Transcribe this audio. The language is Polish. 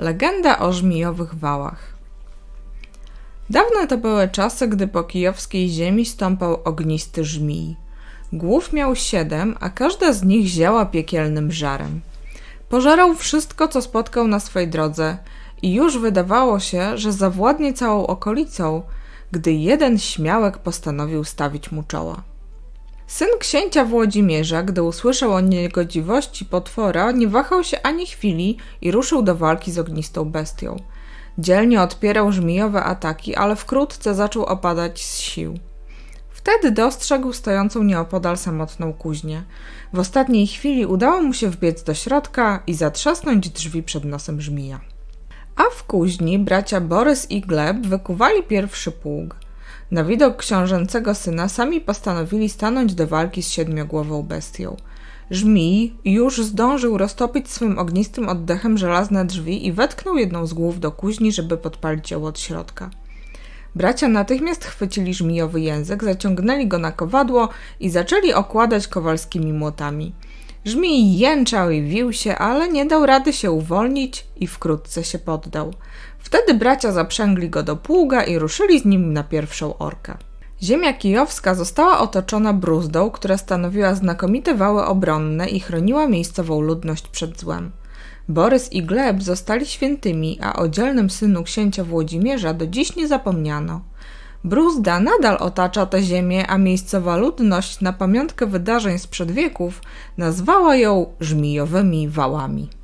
Legenda o żmijowych wałach. Dawne to były czasy, gdy po kijowskiej ziemi stąpał ognisty żmij. Głów miał siedem, a każda z nich ziała piekielnym żarem. Pożerał wszystko, co spotkał na swej drodze i już wydawało się, że zawładnie całą okolicą, gdy jeden śmiałek postanowił stawić mu czoła. Syn księcia Włodzimierza, gdy usłyszał o niegodziwości potwora, nie wahał się ani chwili i ruszył do walki z ognistą bestią. Dzielnie odpierał żmijowe ataki, ale wkrótce zaczął opadać z sił. Wtedy dostrzegł stojącą nieopodal samotną kuźnię. W ostatniej chwili udało mu się wbiec do środka i zatrzasnąć drzwi przed nosem żmija. A w kuźni bracia Borys i Gleb wykuwali pierwszy pług. Na widok książęcego syna sami postanowili stanąć do walki z siedmiogłową bestią. Żmij już zdążył roztopić swym ognistym oddechem żelazne drzwi i wetknął jedną z głów do kuźni, żeby podpalić ją od środka. Bracia natychmiast chwycili żmijowy język, zaciągnęli go na kowadło i zaczęli okładać kowalskimi młotami. Żmij jęczał i wił się, ale nie dał rady się uwolnić i wkrótce się poddał. Wtedy bracia zaprzęgli go do pługa i ruszyli z nim na pierwszą orkę. Ziemia kijowska została otoczona bruzdą, która stanowiła znakomite wały obronne i chroniła miejscową ludność przed złem. Borys i Gleb zostali świętymi, a o dzielnym synu księcia Włodzimierza do dziś nie zapomniano. Bruzda nadal otacza tę ziemię, a miejscowa ludność na pamiątkę wydarzeń sprzed wieków nazwała ją żmijowymi wałami.